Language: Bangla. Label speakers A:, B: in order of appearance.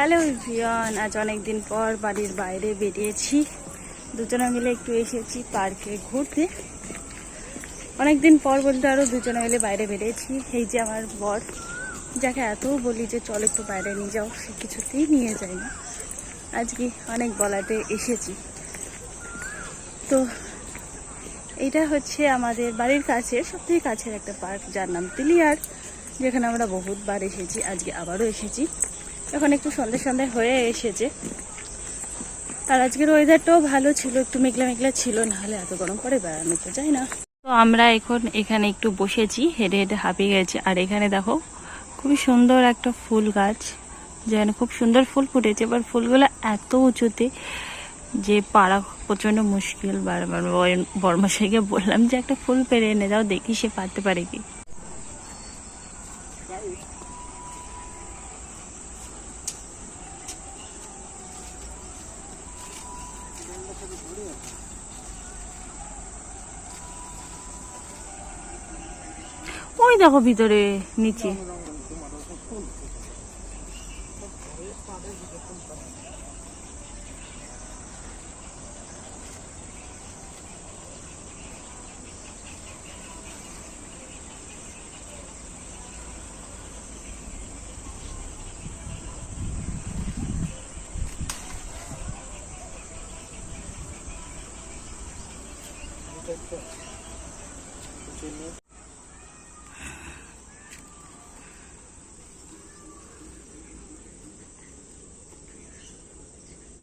A: হ্যালো ভিয়ন আজ অনেক দিন পর বাড়ির বাইরে বেরিয়েছি। দুজনে মিলে একটু এসেছি পার্কে ঘুরতে। অনেক দিন পর বলতে আরও দুজনে মিলে বাইরে বেরিয়েছি। এই যে আমার বর, যাকে এত বলি যে চল একটু বাইরে নিয়ে যাও, সে কিছুতেই নিয়ে যায় না আজকে অনেক বলাতে এসেছি। তো এইটা হচ্ছে আমাদের বাড়ির কাছে সবথেকে কাছের একটা পার্ক, যার নাম তিলিয়ার যেখানে আমরা বহুতবার এসেছি, আজকে আবারও এসেছি। এখন একটু সন্ধ্যে সন্ধ্যে হয়ে এসেছে। আর আজকের ওয়েদারটাও ভালো ছিল, একটু মেঘলা মেঘলা ছিল, নাহলে এত গরম পরে বেড়ানো তো যায় না। তো আমরা এখন এখানে একটু বসেছি, হেঁটে হেঁটে হাঁপিয়ে গেছি। আর এখানে দেখো, খুবই সুন্দর একটা ফুল গাছ, যেখানে খুব সুন্দর ফুল ফুটেছে। এবার ফুলগুলো এত উঁচুতে যে পাড়া প্রচণ্ড মুশকিল। বারবার বর্মশাইকে বললাম যে, একটা ফুল পেরে এনে দাও, দেখি সে পারতে পারে কি? ওই দেখো ভিতরে নিচে। tempo.